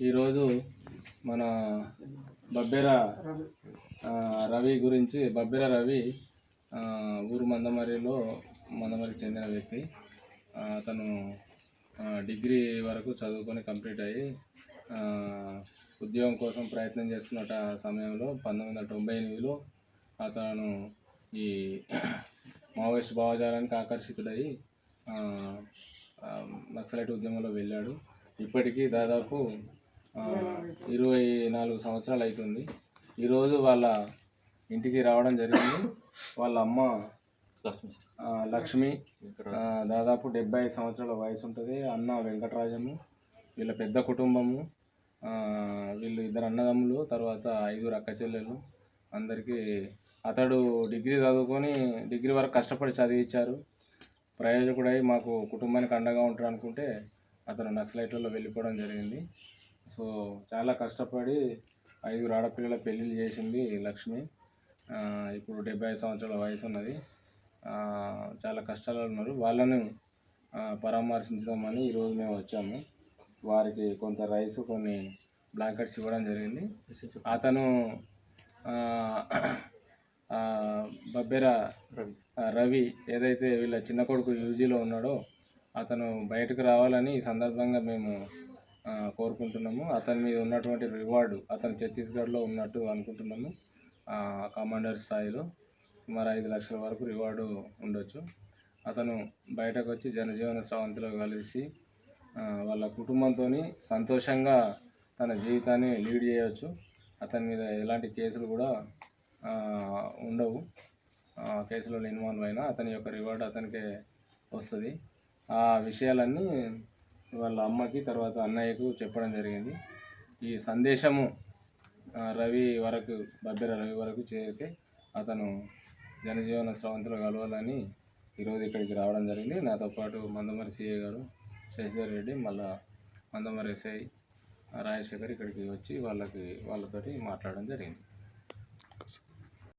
ఈరోజు మన బబ్బెర రవి గురించి బబ్బెర రవి ఊరు మందమరిలో మందమరికి చెందిన వ్యక్తి. అతను డిగ్రీ వరకు చదువుకొని కంప్లీట్ అయ్యి ఉద్యోగం కోసం ప్రయత్నం చేస్తున్న సమయంలో పంతొమ్మిది వందల తొంభై ఎనిమిదిలో అతను ఈ మావోయిస్ట్ భావజాలానికి ఆకర్షితుడై నక్సలైట్ ఉద్యమంలో వెళ్ళాడు. ఇప్పటికీ దాదాపు ఇరవై నాలుగు సంవత్సరాలు అవుతుంది ఈరోజు వాళ్ళ ఇంటికి రావడం జరిగింది. వాళ్ళ అమ్మ లక్ష్మి దాదాపు డెబ్బై ఐదు సంవత్సరాల వయసు ఉంటుంది. అన్న వెంకటరాజము వీళ్ళ పెద్ద కుటుంబము వీళ్ళు ఇద్దరు అన్నదమ్ములు తర్వాత ఐదుగురు అక్క చెల్లెలు అందరికీ అతడు డిగ్రీ చదువుకొని డిగ్రీ వరకు కష్టపడి చదివించారు ప్రయోజకుడై మాకు కుటుంబానికి అండగా ఉంటాడు అనుకుంటే అతను నక్సలైట్లలో వెళ్ళిపోవడం జరిగింది. సో చాలా కష్టపడి ఐదుగురు ఆడపిల్లల పెళ్ళిళ్ళు చేసింది లక్ష్మి. ఇప్పుడు డెబ్బై ఐదు సంవత్సరాల వయసు ఉన్నది. చాలా కష్టాలు ఉన్నారు. వాళ్ళను ఆ, పరామర్శించదామని ఈరోజు మేము వచ్చాము. వారికి కొంత రైస్ కొన్ని బ్లాంకెట్స్ ఇవ్వడం జరిగింది. అతను బబ్బెర రవి ఏదైతే వీళ్ళ చిన్న కొడుకు యూజీలో ఉన్నాడో అతను బయటకు రావాలని ఈ సందర్భంగా మేము కోరుకుంటున్నాము. అతని మీద ఉన్నటువంటి రివార్డు అతను ఛత్తీస్గఢ్లో ఉన్నట్టు అనుకుంటున్నాము కమాండర్ స్థాయిలో. సుమారు ఐదు లక్షల వరకు రివార్డు ఉండొచ్చు. అతను బయటకు వచ్చి జనజీవన స్రవంతిలో కలిసి వాళ్ళ కుటుంబంతో సంతోషంగా తన జీవితాన్ని లీడ్ చేయవచ్చు అతని మీద ఎలాంటి కేసులు కూడా ఉండవు. కేసులో ఇన్వాల్వ్ అయినా అతని యొక్క రివార్డ్ అతనికే వస్తుంది. ఆ విషయాలన్నీ వాళ్ళ అమ్మకి తర్వాత అన్నయ్యకు చెప్పడం జరిగింది. ఈ సందేశము రవి వరకు బబ్బెర రవి వరకు చేరితే అతను జనజీవన స్రవంతులు కలవాలని ఈరోజు ఇక్కడికి రావడం జరిగింది. నాతో పాటు మందమరి సిఏ గారు శశిధర్ రెడ్డి మళ్ళా మందమరి ఎస్ఐ రాజశేఖర్ ఇక్కడికి వచ్చి వాళ్ళకి వాళ్ళతోటి మాట్లాడడం జరిగింది.